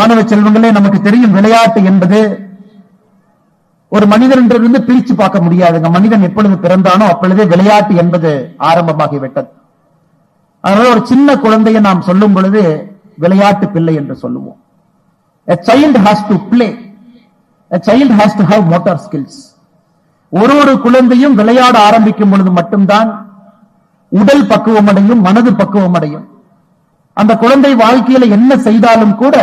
மாணவ செல்வங்களே நமக்கு தெரியும் விளையாட்டு என்பது ஒரு மனிதனிலிருந்து பிரிச்சு பார்க்க முடியாதுங்க. மனிதன் எப்பொழுது பிறந்தானோ அப்பொழுதே விளையாட்டு என்பது ஆரம்பமாகிவிட்டது அதனால ஒரு சின்ன குழந்தையை நாம் சொல்லும் பொழுது விளையாட்டு பிள்ளை என்று சொல்லுவோம். A child has to play. A child has to have motor skills. ஒரு ஒரு குழந்தையும் விளையாட ஆரம்பிக்கும் பொழுது மட்டும்தான் உடல் பக்குவம் அடையும் மனது பக்குவம் அடையும். அந்த குழந்தை வாழ்க்கையில என்ன செய்தாலும் கூட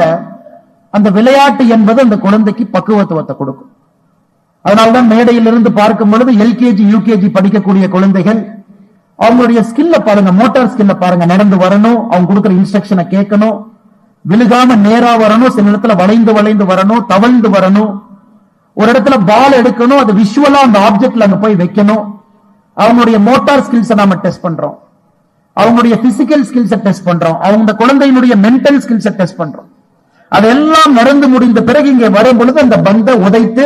அந்த விளையாட்டு என்பது அந்த குழந்தைக்கு பக்குவத்துவத்தை கொடுக்கும். அதனால்தான் மேடையிலிருந்து பார்க்கும் பொழுது எல்கேஜி யூகேஜி படிக்கக்கூடிய குழந்தைகள் அவங்களுடைய ஸ்கில்ல பாருங்க மோட்டார் ஸ்கில்ல பாருங்க நடந்து வரணும் அவங்க கொடுக்குற இன்ஸ்ட்ரக்ஷனை கேட்கணும் விழுகாம நேரா வரணும் சில இடத்துல வளைந்து வளைந்து வரணும் தவழ்ந்து வரணும் ஒரு இடத்துல பால் எடுக்கணும் அது விஷுவலா அந்த ஆப்ஜெக்ட்ல அங்க போய் வைக்கணும். அவங்களுடைய மோட்டார் ஸ்கில்ஸை நாம டெஸ்ட் பண்றோம். அவங்களுடைய பிசிக்கல் ஸ்கில்ஸை டெஸ்ட் பண்றோம். அவங்க குழந்தையினுடைய மென்டல் ஸ்கில்ஸை டெஸ்ட் பண்றோம். அதெல்லாம் நடந்து முடிந்த பிறகு இங்கே வரும் பொழுது அந்த பந்தை உதைத்து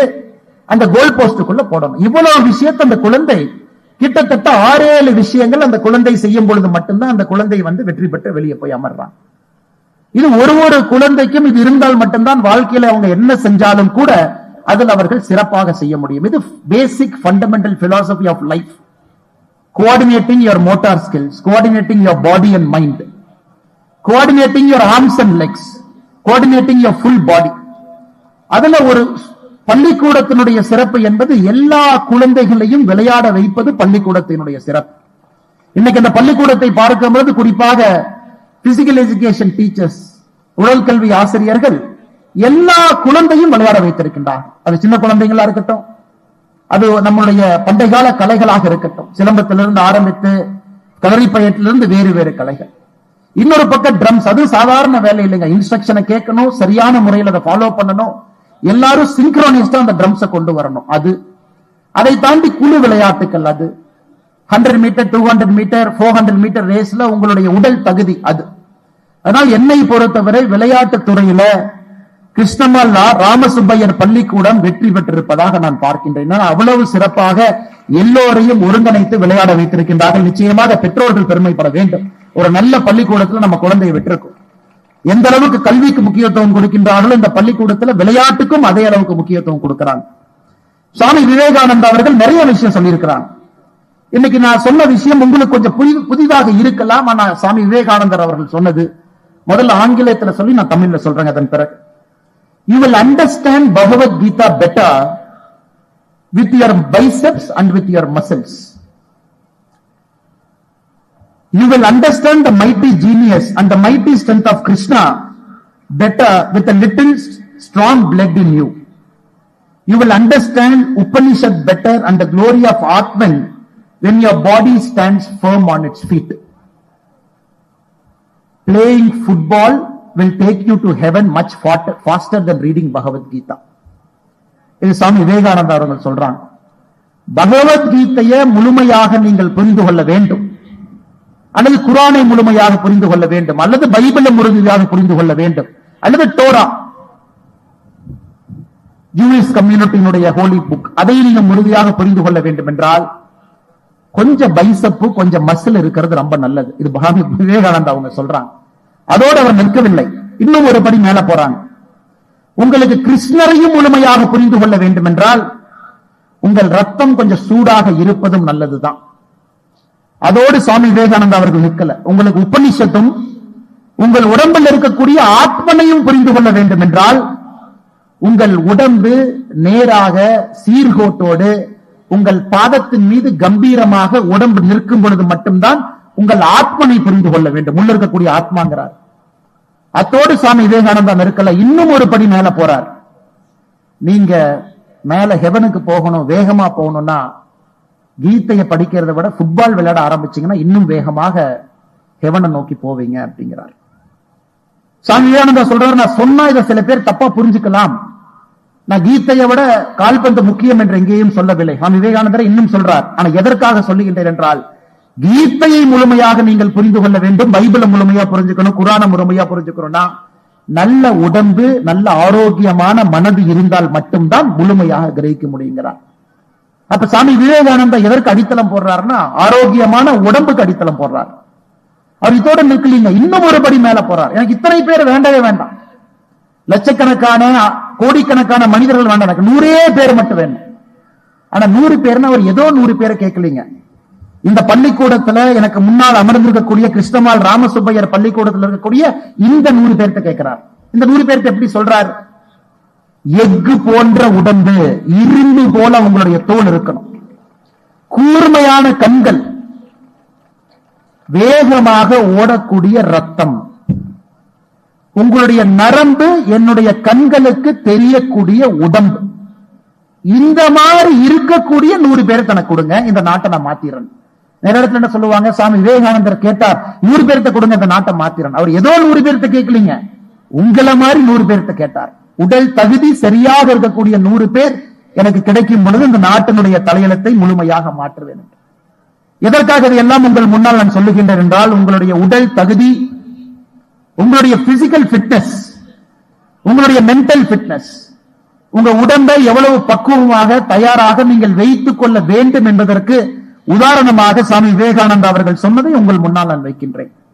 அந்த கோல் போஸ்டுக்குள்ள போடணும். இவ்வளவு விஷயத்தை அந்த குழந்தை கிட்டத்தட்ட ஆறு ஏழு விஷயங்கள் அந்த குழந்தை செய்யும் பொழுது மட்டும்தான் அந்த குழந்தை வந்து வெற்றி பெற்று வெளியே போய் அமர்றான். இது ஒரு ஒரு குழந்தைக்கும் இது இருந்தால் மட்டும்தான் வாழ்க்கையில அவங்க என்ன செஞ்சாலும் கூட அதில் அவர்கள் சிறப்பாக செய்ய முடியும். இது basic fundamental philosophy of life coordinating your motor skills coordinating your body and mind coordinating your arms and legs coordinating full body அதுல ஒரு பள்ளிக்கூடத்தினுடைய சிறப்பு என்பது எல்லா குழந்தைகளையும் விளையாட வைப்பது பள்ளிக்கூடத்தினுடைய சிறப்பு. இன்னைக்கு அந்த பள்ளிக்கூடத்தை பார்க்கும்போது குறிப்பாக பிசிக்கல் எஜுகேஷன் டீச்சர்ஸ் உடல் கல்வி ஆசிரியர்கள் எல்லா குழந்தையும் விளையாட வைத்திருக்கின்றார். அது சின்ன குழந்தைங்களா இருக்கட்டும் அது நம்முடைய பண்டைய கால கலைகளாக இருக்கட்டும். சிலம்பத்திலிருந்து ஆரம்பித்து கலரிப்பயத்திலிருந்து வேறு வேறு கலைகள். இன்னொரு பக்கம் ட்ரம்ஸ் அது சாதாரண வேலை இல்லைங்க. இன்ஸ்ட்ரக்ஷனை கேட்கணும் சரியான முறையில் அதை ஃபாலோ பண்ணணும். எல்லாரும் சிங்க்ரோனிஸ்டா அந்த ட்ரம்ஸை கொண்டு வரணும். அது அதை தாண்டி குழு விளையாட்டுகள் அது. Hundred metre two hundred metre four hundred metre ரேஸ்ல உங்களுடைய உடல் தகுதி அது. அதனால் என்னை பொறுத்தவரை விளையாட்டு துறையில கிருஷ்ணமல்லா ராமசுப்பையர் பள்ளிக்கூடம் வெற்றி பெற்றிருப்பதாக நான் பார்க்கின்றேன். ஏன்னா அவ்வளவு சிறப்பாக எல்லோரையும் ஒருங்கிணைத்து விளையாட வைத்திருக்கின்றார்கள். நிச்சயமாக பெற்றோர்கள் பெருமைப்பட வேண்டும். ஒரு நல்ல பள்ளிக்கூடத்துல நம்ம குழந்தையை விட்டிருக்கோம். எந்த அளவுக்கு கல்விக்கு முக்கியத்துவம் கொடுக்கின்றார்களோ இந்த பள்ளிக்கூடத்துல விளையாட்டுக்கும் அதே அளவுக்கு முக்கியத்துவம் கொடுக்கிறாங்க. சுவாமி விவேகானந்தா அவர்கள் நிறைய விஷயம் சொல்லியிருக்கிறாங்க. இன்னைக்கு நான் சொன்ன விஷயம் உங்களுக்கு கொஞ்சம் புதி- புதிதாக இருக்கலாம். ஆனா சுவாமி விவேகானந்தர் அவர்கள் சொன்னது முதல்ல ஆங்கிலத்துல சொல்லி நான் தமிழ்ல சொல்றேங்க அதன் பிறகு. You will understand Bhagavad Gita better with your biceps and with your muscles. You will understand the mighty genius and the mighty strength of Krishna better with a little strong blood in you. You will understand Upanishad better and the glory of Atman when your body stands firm on its feet. Playing football will take you to heaven much faster than reading Bhagavad Gita. இது சாமி விவேகானந்தா அவர்கள் சொல்றாங்க பகவத்கீதையை முழுமையாக நீங்கள் புரிந்து கொள்ள வேண்டும். அல்லது குரானை முழுமையாக புரிந்து கொள்ள வேண்டும். அல்லது பைபிளை முழுமையாக புரிந்து கொள்ள வேண்டும். அல்லது டோரா. ஜூயிஸ் கம்யூனிட்டியினுடைய ஹோலி புக். அதை நீங்க முழுமையாக புரிந்து கொள்ள வேண்டும் என்றால் கொஞ்சம் பைசப்பு கொஞ்சம் மசில் இருக்கிறது ரொம்ப நல்லது. இது பாபி விவேகானந்தா அவங்க சொல்றாங்க. அதோடு அவர் நிற்கவில்லை. இன்னும் ஒரு படி மேல போறாங்க. உங்களுக்கு கிருஷ்ணரையும் முழுமையாக புரிந்து கொள்ள வேண்டும் என்றால் உங்கள் ரத்தம் கொஞ்சம் சூடாக இருப்பதும் நல்லதுதான். அதோடு சுவாமி விவேகானந்தா அவர்கள் நிற்கல உங்களுக்கு உபனிஷத்தும் உங்கள் உடம்பில் இருக்கக்கூடிய ஆத்மனையும் புரிந்து கொள்ள வேண்டும் என்றால் உங்கள் உடம்பு நேராக சீர்கோட்டோடு உங்கள் பாதத்தின் மீது கம்பீரமாக உடம்பு நிற்கும் பொழுது மட்டும்தான் உங்கள் ஆத்மனை புரிந்து கொள்ள வேண்டும். உள்ள இருக்கக்கூடிய ஆத்மாங்கிறார். அத்தோடு சுவாமி விவேகானந்தா இருக்கல இன்னும் ஒரு படி மேல போறார். நீங்க மேல ஹெவனுக்கு போகணும் வேகமா போகணும்னா கீதையை படிக்கிறதை விட ஃபுட்பால் விளையாட ஆரம்பிச்சீங்கன்னா இன்னும் வேகமாக ஹெவனை நோக்கி போவீங்க அப்படிங்கிறார். சாமி விவேகானந்தா சொல்றாரு நான் சொன்னா இதை சில பேர் தப்பா புரிஞ்சுக்கலாம். நான் கீதையை விட கால்பந்து முக்கியம் என்று எங்கேயும் சொல்லவில்லை. சுவாமி விவேகானந்தர் இன்னும் சொல்றார் ஆனா எதற்காக சொல்லுகின்றேன் என்றால் கீதையை முழுமையாக நீங்கள் புரிந்து கொள்ள வேண்டும் பைபிளை முழுமையா புரிஞ்சுக்கணும் குரான முழுமையா புரிஞ்சுக்கணும்னா நல்ல உடம்பு நல்ல ஆரோக்கியமான மனது இருந்தால் மட்டும்தான் முழுமையாக கிரகிக்க முடியுங்கிறார். அப்ப சாமி விவேகானந்தா எதற்கு அடித்தளம் போடுறாருன்னா ஆரோக்கியமான உடம்புக்கு அடித்தளம் போடுறார். அவர் இதோட நிற்கலீங்க இன்னும் ஒரு படி மேல போறார். எனக்கு இத்தனை பேர் வேண்டவே வேண்டாம். லட்சக்கணக்கான கோடிக்கணக்கான மனிதர்கள் வேண்டாம். எனக்கு நூறே பேர் மட்டும் வேணும். ஆனா நூறு பேர்னா அவர் ஏதோ நூறு பேரை கேட்கலீங்க. இந்த பள்ளிக்கூடத்துல எனக்கு முன்னால் அமர்ந்திருக்கக்கூடிய கிருஷ்ணமால் ராமசுப்பையர் பள்ளிக்கூடத்துல இருக்கக்கூடிய இந்த நூறு பேர்த்த கேட்கிறார். இந்த நூறு பேர்த்த எப்படி சொல்றார்? எஃகு போன்ற உடம்பு இரும்பு போல உங்களுடைய தோல் இருக்கணும். கூர்மையான கண்கள் வேகமாக ஓடக்கூடிய ரத்தம். உங்களுடைய நரம்பு என்னுடைய கண்களுக்கு தெரியக்கூடிய உடம்பு. இந்த மாதிரி இருக்கக்கூடிய நூறு பேரை தனக்கு கொடுங்க இந்த நாட்டை நான் மாத்திரன் நேரத்தில் இடத்துல என்ன சொல்லுவாங்க? சாமி விவேகானந்தர் கேட்டார் நூறு பேர்த்த கொடுங்க இந்த நாட்டை மாத்திரன் அவர் ஏதோ நூறு பேர்த்த கேட்கலீங்க. உங்களை மாதிரி நூறு பேர்த்த கேட்டார். உடல் தகுதி சரியாக இருக்கக்கூடிய நூறு பேர் எனக்கு கிடைக்கும் பொழுது இந்த நாட்டினுடைய தலையெழுத்தை முழுமையாக மாற்றுவேன் எதற்காக இதையெல்லாம் உங்கள் முன்னால் நான் சொல்லுகின்றேன் என்றால் உங்களுடைய உடல் தகுதி உங்களுடைய பிசிக்கல் ஃபிட்னஸ் உங்களுடைய மென்டல் ஃபிட்னஸ் உங்க உடம்பை எவ்வளவு பக்குவமாக தயாராக நீங்கள் வைத்துக் கொள்ள வேண்டும் என்பதற்கு உதாரணமாக சாமி விவேகானந்தா அவர்கள் சொன்னதை உங்கள் முன்னால் நான் வைக்கின்றேன்.